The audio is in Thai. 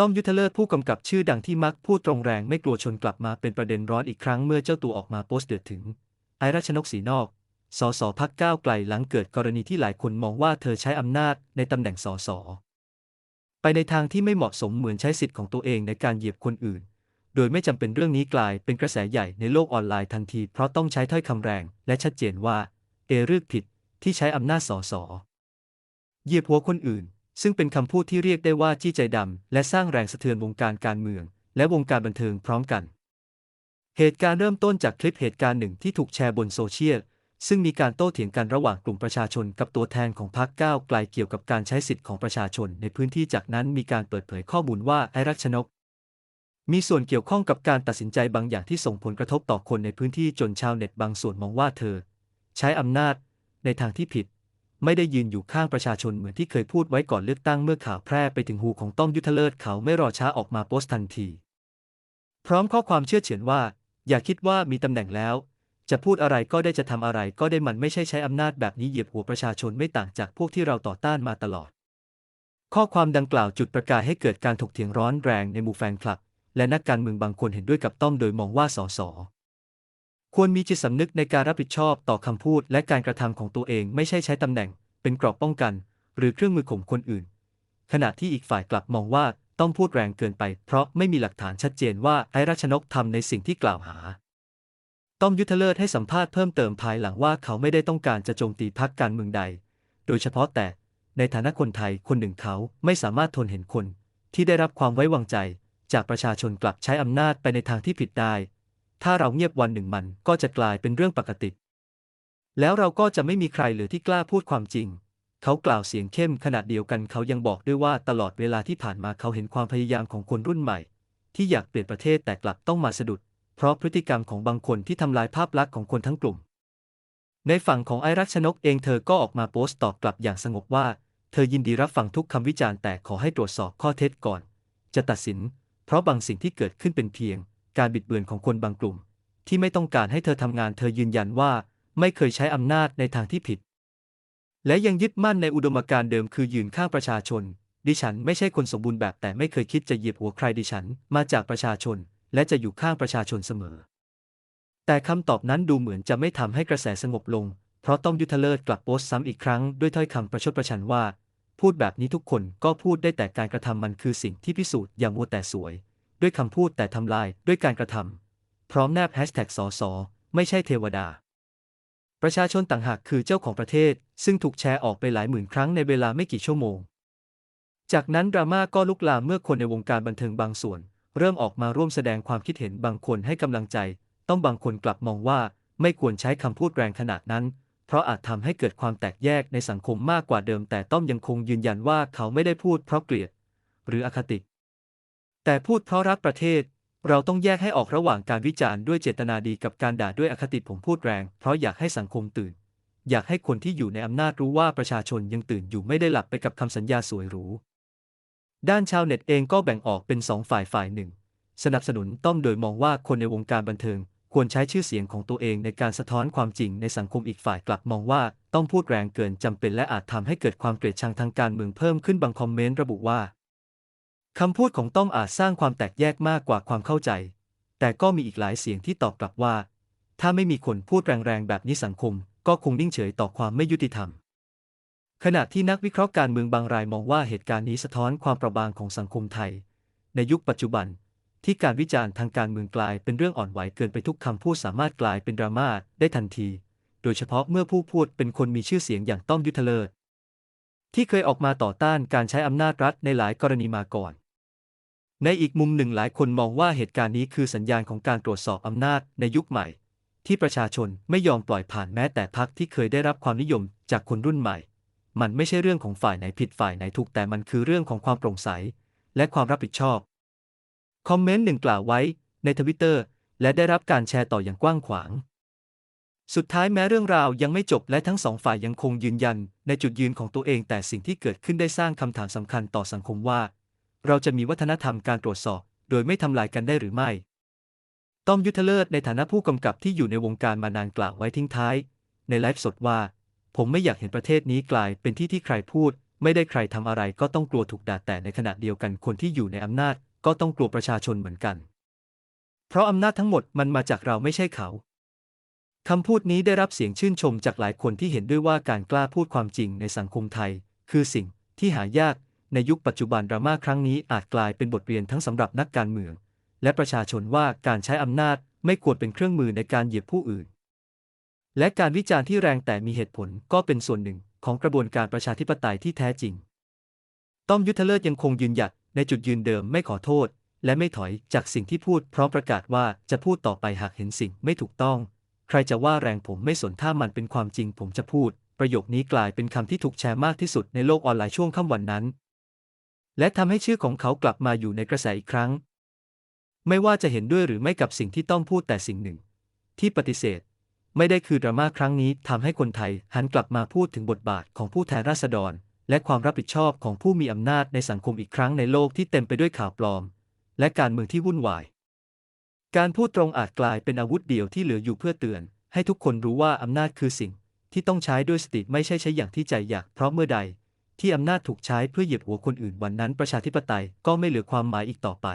ต้อมยุทธเลิศผู้กำกับชื่อดังที่มักพูดตรงแรงไม่กลัวชนกลับมาเป็นประเด็นร้อนอีกครั้งเมื่อเจ้าตัวออกมาโพสต์เดือดถึง ไอรัชนกศรีนอก สสพักก้าวไกลหลังเกิดกรณีที่หลายคนมองว่าเธอใช้อำนาจในตำแหน่งสสไปในทางที่ไม่เหมาะสมเหมือนใช้สิทธิ์ของตัวเองในการเหยียบคนอื่น โดยไม่จำเป็นเรื่องนี้กลายเป็นกระแสใหญ่ในโลกออนไลน์ทันที เพราะต้องใช้ถ้อยคำแรง และชัดเจนว่า เอเรื่องผิดที่ใช้อำนาจสสเหยียบหัวคนอื่น ซึ่งเป็นคำพูดที่เรียกได้ว่าจี้ใจดำ และสร้างแรงสะเทือนวงการการเมือง และวงการบันเทิงพร้อมกัน เหตุการณ์เริ่มต้นจากคลิปเหตุการณ์หนึ่งที่ถูกแชร์บนโซเชียลซึ่งมีการโต้เถียงกันระหว่างกลุ่มประชาชนกับตัวแทนของพรรคก้าวไกลเกี่ยวกับการใช้สิทธิ์ของประชาชน ในพื้นที่จากนั้นมีการเปิดเผยข้อมูลว่าไอรัชนก มีส่วนเกี่ยวข้องกับการตัดสินใจบางอย่างที่ส่งผลกระทบต่อคนในพื้นที่จนชาวเน็ตบางส่วนมองว่าเธอ ใช้อำนาจในทางที่ผิด ไม่ได้ยืนอยู่ข้างประชาชนเหมือนที่เคยพูดไว้ก่อนเลือกตั้งเมื่อข่าวแพร่ไปถึงหูของต้อมยุทธเลิศเขาไม่รอช้าออกมาโพสต์ทันที พร้อมข้อความเชื่อเฉือนว่า อย่าคิดว่ามีตำแหน่งแล้ว จะพูดอะไรก็ได้จะทำอะไรก็ได้มันไม่ใช่ใช้อำนาจแบบนี้เหยียบหัวประชาชนไม่ต่างจากพวกที่เราต่อต้านมาตลอด ข้อความดังกล่าวจุดประกายให้เกิดการถกเถียงร้อนแรงในหมู่แฟนคลับ และนักการเมืองบางคนเห็นด้วยกับต้อมโดยมองว่าสส ควรมีจิตสำนึกในการรับผิดชอบต่อคำพูดและการกระทำของตัวเองไม่ใช่ใช้ตำแหน่ง เป็นกรอบป้องกัน หรือเครื่องมือข่มคนอื่น ขณะที่อีกฝ่ายกลับมองว่าต้องพูดแรงเกินไป เพราะไม่มีหลักฐานชัดเจนว่าไอรัชนกทำในสิ่งที่กล่าวหา ต้อมยุทธเลิศให้สัมภาษณ์เพิ่มเติมภายหลังว่าเขาไม่ได้ต้องการจะโจมตีพรรคการเมืองใด โดยเฉพาะแต่ในฐานะคนไทยคนหนึ่งเขาไม่สามารถทนเห็นคน ที่ได้รับความไว้วางใจ จากประชาชนกลับใช้อำนาจไปในทางที่ผิดได้ ถ้าเราเงียบวันหนึ่งมันก็จะกลายเป็นเรื่องปกติ แล้วเราก็จะไม่มีใครเหลือที่กล้าพูดความจริง เขากล่าวเสียงเข้มขนาดเดียวกันเขายังบอกด้วยว่าตลอดเวลาที่ผ่านมาเขาเห็นความพยายามของคนรุ่นใหม่ ที่อยากเปลี่ยนประเทศแต่กลับต้องมาสะดุด เพราะพฤติกรรมของบางคนที่ทำลายภาพลักษณ์ของคนทั้งกลุ่ม ในฝั่งของไอรัชนกเองเธอก็ออกมาโพสต์ตอบกลับอย่างสงบว่า เธอยินดีรับฟังทุกคำวิจารณ์แต่ขอให้ตรวจสอบข้อเท็จก่อน จะตัดสิน เพราะบางสิ่งที่เกิดขึ้นเป็นเพียง การบิดเบือนของคนบางกลุ่ม ที่ไม่ต้องการให้เธอทำงานเธอยืนยันว่า ไม่เคยใช้อำนาจในทางที่ผิด และยังยึดมั่นในอุดมการณ์เดิมคือยืนข้างประชาชน ดิฉันไม่ใช่คนสมบูรณ์แบบแต่ไม่เคยคิดจะเหยียบหัวใครดิฉัน มาจากประชาชน และจะอยู่ข้างประชาชนเสมอ แต่คำตอบนั้นดูเหมือนจะไม่ทำให้กระแสสงบลง เพราะต้อมยุทธเลิศกลับโพสต์ซ้ำอีกครั้งด้วยถ้อยคำประชดประชันว่าพูดแบบนี้ทุกคนก็พูดได้แต่การกระทำมันคือสิ่งที่พิสูจน์อย่างมัวแต่สวย ด้วยคำพูดแต่ทำลายด้วยการกระทำพร้อมแนบแฮชแท็กสอสอไม่ใช่เทวดา ประชาชนต่างหากคือเจ้าของประเทศ ซึ่งถูกแชร์ออกไปหลายหมื่นครั้งในเวลาไม่กี่ชั่วโมง จากนั้นดราม่าก็ลุกลามเมื่อคนในวงการบันเทิงบางส่วน เริ่มออกมาร่วมแสดงความคิดเห็นบางคนให้กำลังใจ ต้องบางคนกลับมองว่าไม่ควรใช้คำพูดแรงขนาดนั้น เพราะอาจทำให้เกิดความแตกแยกในสังคมมากกว่าเดิม แต่ต้อมยังคงยืนยันว่าเขาไม่ได้พูดเพราะเกลียด หรืออคติ แต่พูดเพราะรักประเทศ เราต้องแยกให้ออกระหว่างการวิจารณ์ด้วยเจตนาดีกับการด่าด้วยอคติผมพูดแรง เพราะอยากให้สังคมตื่น อยากให้คนที่อยู่ในอำนาจรู้ว่าประชาชนยังตื่นอยู่ไม่ได้หลับไปกับคำสัญญาสวยหรูด้านชาวเน็ตเองก็แบ่งออกเป็นสองฝ่ายฝ่ายหนึ่ง สนับสนุนต้อมโดยมองว่าคนในวงการบันเทิง ควรใช้ชื่อเสียงของตัวเองในการสะท้อนความจริงในสังคมอีกฝ่ายกลับมองว่าต้องพูดแรงเกินจำเป็นและอาจทำให้เกิดความเกลียดชังทางการเมืองเพิ่มขึ้นบางคอมเมนต์ระบุว่า คำพูดของต้อมอาจสร้างความแตกแยกมากกว่าความเข้าใจ แต่ก็มีอีกหลายเสียงที่ตอบกลับว่า ถ้าไม่มีคนพูดแรงๆแบบนี้สังคม ก็คงนิ่งเฉยต่อความไม่ยุติธรรม ขณะที่นักวิเคราะห์การเมืองบางรายมองว่าเหตุการณ์นี้สะท้อนความประบางของสังคมไทย ในยุคปัจจุบัน ที่การวิจารณ์ทางการเมืองกลายเป็นเรื่องอ่อนไหวเกินไปทุกคำพูดสามารถกลายเป็นดราม่าได้ทันที โดยเฉพาะเมื่อผู้พูดเป็นคนมีชื่อเสียงอย่างต้อมยุทธเลิศที่เคยออกมาต่อต้านการใช้อำนาจรัฐในหลายกรณีมาก่อน ในอีกมุมหนึ่งหลายคนมองว่าเหตุการณ์นี้คือสัญญาณของการตรวจสอบอำนาจในยุคใหม่ ที่ประชาชนไม่ยอมปล่อยผ่านแม้แต่พรรคที่เคยได้รับความนิยมจากคนรุ่นใหม่ มันไม่ใช่เรื่องของฝ่ายไหนผิดฝ่ายไหนถูกแต่มันคือเรื่องของความโปร่งใส และความรับผิดชอบ คอมเมนต์หนึ่งกล่าวไว้ในทวิตเตอร์และได้รับการแชร์ต่ออย่างกว้างขวาง สุดท้ายแม้เรื่องราวยังไม่จบและทั้งสองฝ่ายยังคงยืนยัน ในจุดยืนของตัวเองแต่สิ่งที่เกิดขึ้นได้สร้างคำถามสำคัญต่อสังคมว่า เราจะมีวัฒนธรรมการตรวจสอบ โดยไม่ทำลายกันได้หรือไม่ ต้อมยุทธเลิศในฐานะผู้กำกับที่อยู่ในวงการมานานกล่าวไว้ทิ้งท้าย ในไลฟ์สดว่า ผมไม่อยากเห็นประเทศนี้กลายเป็นที่ที่ใครพูด ไม่ได้ใครทำอะไรก็ต้องกลัวถูกด่าแต่ในขณะเดียวกันคนที่อยู่ในอำนาจ ก็ต้องกลัวประชาชนเหมือนกัน เพราะอำนาจทั้งหมดมันมาจากเราไม่ใช่เขาคำพูดนี้ได้รับเสียงชื่นชมจากหลายคนที่เห็นด้วยว่าการกล้าพูดความจริงในสังคมไทย คือสิ่งที่หายาก ในยุคปัจจุบันดราม่าครั้งนี้อาจกลายเป็นบทเรียนทั้งสำหรับนักการเมือง และประชาชนว่าการใช้อำนาจไม่ควรเป็นเครื่องมือในการเหยียบผู้อื่น และการวิจารณ์ที่แรงแต่มีเหตุผลก็เป็นส่วนหนึ่งของกระบวนการประชาธิปไตยที่แท้จริง ต้อมยุทธเลิศยังคงยืนหยัดในจุดยืนเดิมไม่ขอโทษ และไม่ถอยจากสิ่งที่พูดพร้อมประกาศว่าจะพูดต่อไปหากเห็นสิ่งไม่ถูกต้อง ใครจะว่าแรงผมไม่สนถ้ามันเป็นความจริงผมจะพูด ประโยคนี้กลายเป็นคำที่ถูกแชร์มากที่สุดในโลกออนไลน์ช่วงค่ำวันนั้น และทำให้ชื่อของเขากลับมาอยู่ในกระแสอีกครั้ง ไม่ว่าจะเห็นด้วยหรือไม่กับสิ่งที่ต้องพูดแต่สิ่งหนึ่ง ที่ปฏิเสธ ไม่ได้คือดราม่าครั้งนี้ทำให้คนไทยหันกลับมาพูดถึงบทบาทของผู้แทนราษฎร และความรับผิดชอบของผู้มีอำนาจในสังคมอีกครั้งในโลกที่เต็มไปด้วยข่าวปลอม และการเมืองที่วุ่นวาย การพูดตรงอาจกลายเป็นอาวุธเดียวที่เหลืออยู่เพื่อเตือน ให้ทุกคนรู้ว่าอำนาจคือสิ่งที่ต้องใช้ด้วยสติไม่ใช่ใช้อย่างที่ใจอยากเพราะเมื่อใด ที่อำนาจถูกใช้เพื่อเหยียบหัวคนอื่นวันนั้นประชาธิปไตยก็ไม่เหลือความหมายอีกต่อไป